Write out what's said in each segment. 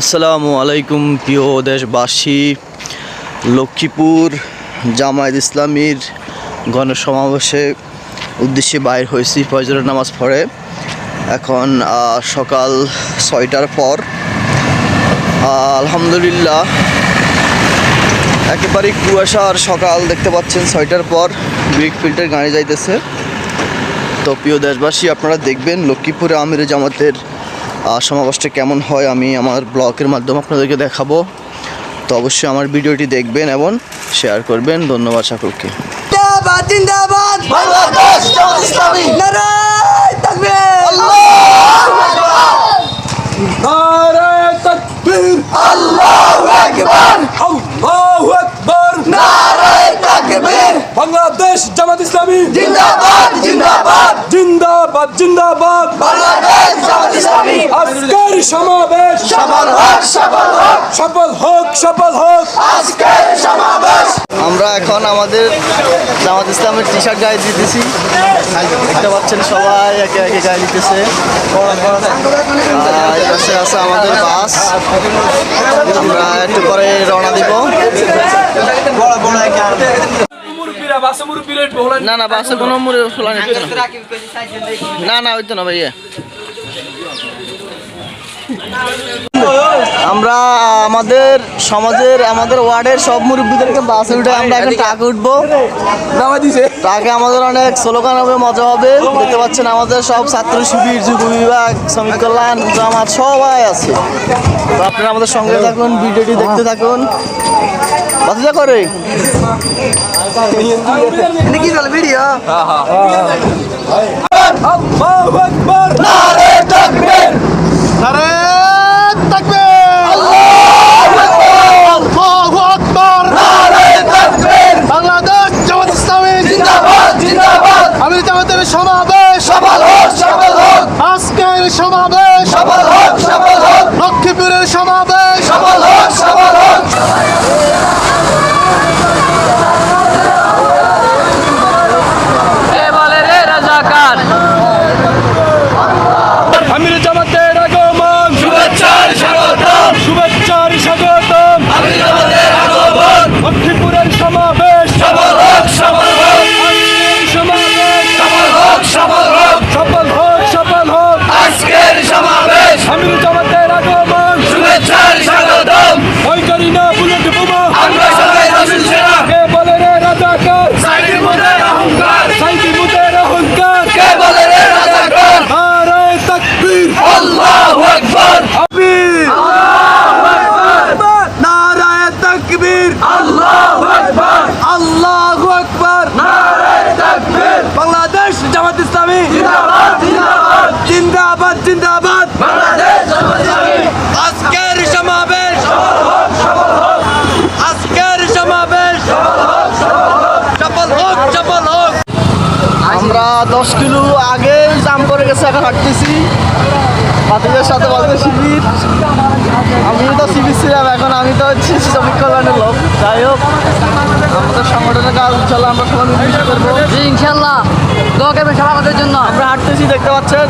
আসসালামু আলাইকুম, প্রিয় দেশবাসী। লক্ষ্মীপুর জামায়াত ইসলামীর গণসমাবেশে উদ্দেশ্যে বাইর হয়েছি, ফজরের নামাজ পড়ে। এখন সকাল ছয়টার পর আলহামদুলিল্লাহ, একেবারেই কুয়াশার সকাল দেখতে পাচ্ছেন, ছয়টার পর ব্রিক ফিল্টার গাড়ি যাইতেছে। তো প্রিয় দেশবাসী, আপনারা দেখবেন লক্ষ্মীপুরে আমির জামাতের সমাবেশটা কেমন হয় আমি আমার ব্লগের মাধ্যমে আপনাদেরকে দেখাবো। তো অবশ্যই আমার ভিডিওটি দেখবেন এবং শেয়ার করবেন। ধন্যবাদ সকলকে। জিন্দাবাদ বাংলাদেশ জামাত ইসলামী। জিন্দাবাদ জিন্দাবাদ। জিন্দাবাদ জিন্দাবাদ। বাংলাদেশ ইসলামী আজকের সমাবেশ। সফল হোক সফল হোক সফল হোক। সফল হোক আজকের সমাবেশ। আমরা এখন আমাদের জামাত ইসলামের টি শার্ট গায়ে দিতেছি। দেখতে পাচ্ছেন সবাই একে একে গায়ে দিতেছে। পাশে আছে আমাদের বাস। আমরা একটু পরে রওনা দিব। না না বাসে কোনো মুড়ে না না ওই তো না ভাইয়া। আমরা আমাদের সমাজের আমাদের ওয়ার্ডের সব মুরব্বীদেরকে বাসে উঠে আমরা এখন ট্রাকে উঠবো। ট্রাকে আমাদের অনেক স্লোগান হবে মজা হবে। দেখতে পাচ্ছেন আমাদের সব ছাত্র শিবির যুব বিভাগ শ্রমিক কল্যাণ জামাত সবাই আছে। আপনারা আমাদের সঙ্গে থাকুন ভিডিওটি দেখতে থাকুন। করে। কি চলে ভিডিও? আল্লাহু আকবার। 誰 জিন্দাবাদ জিন্দাবাদ। আজকের সমাবেশ। আজকের সমাবেশ। সফল হোক সফল হোক। আমরা দশ কিলো আগে জাম করে গেছে এখন হাঁটতেছি। বাতিদের সাথে বলতে শিবির আমি তো শিবির ছিলাম এখন আমি তো হচ্ছি শ্রমিক কল্যাণের লোক। যাই হোক আমাদের সংগঠনের কাজ চলো আমরা সবাই মিলে করব। ইনশাল্লাহ। দোয়া করবেন সবাই আমাদের জন্য। আমরা হাঁটতেছি দেখতে পাচ্ছেন?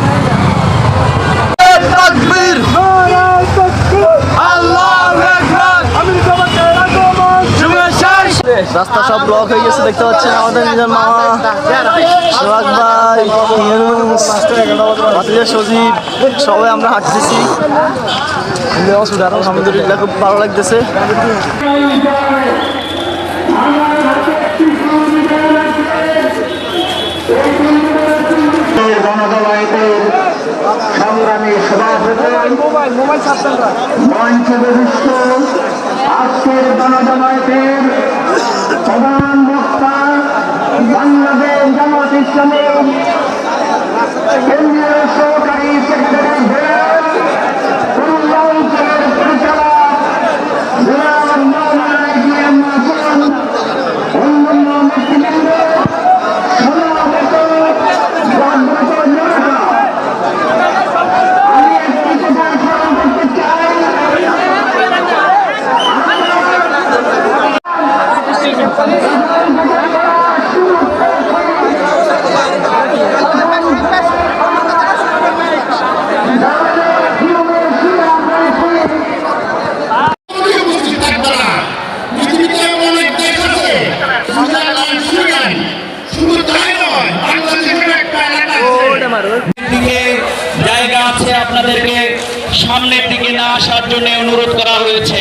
রাস্তা সব ব্লক হয়ে গেছে, দেখতে পাচ্ছেন আমাদের নিজের মামা ভাই বাতিদের সজীব, সবাই আমরা হাঁটতেছি। আলহামদুলিল্লাহ, খুব ভালো লাগতেছে। সংগ্রামী সভাপতি আজকের প্রধান বক্তা বাংলাদেশ জামাত ইসলামের কেন্দ্রীয় জায়গা আছে আপনাদেরকে সামনের দিকে না আসার জন্য অনুরোধ করা হয়েছে।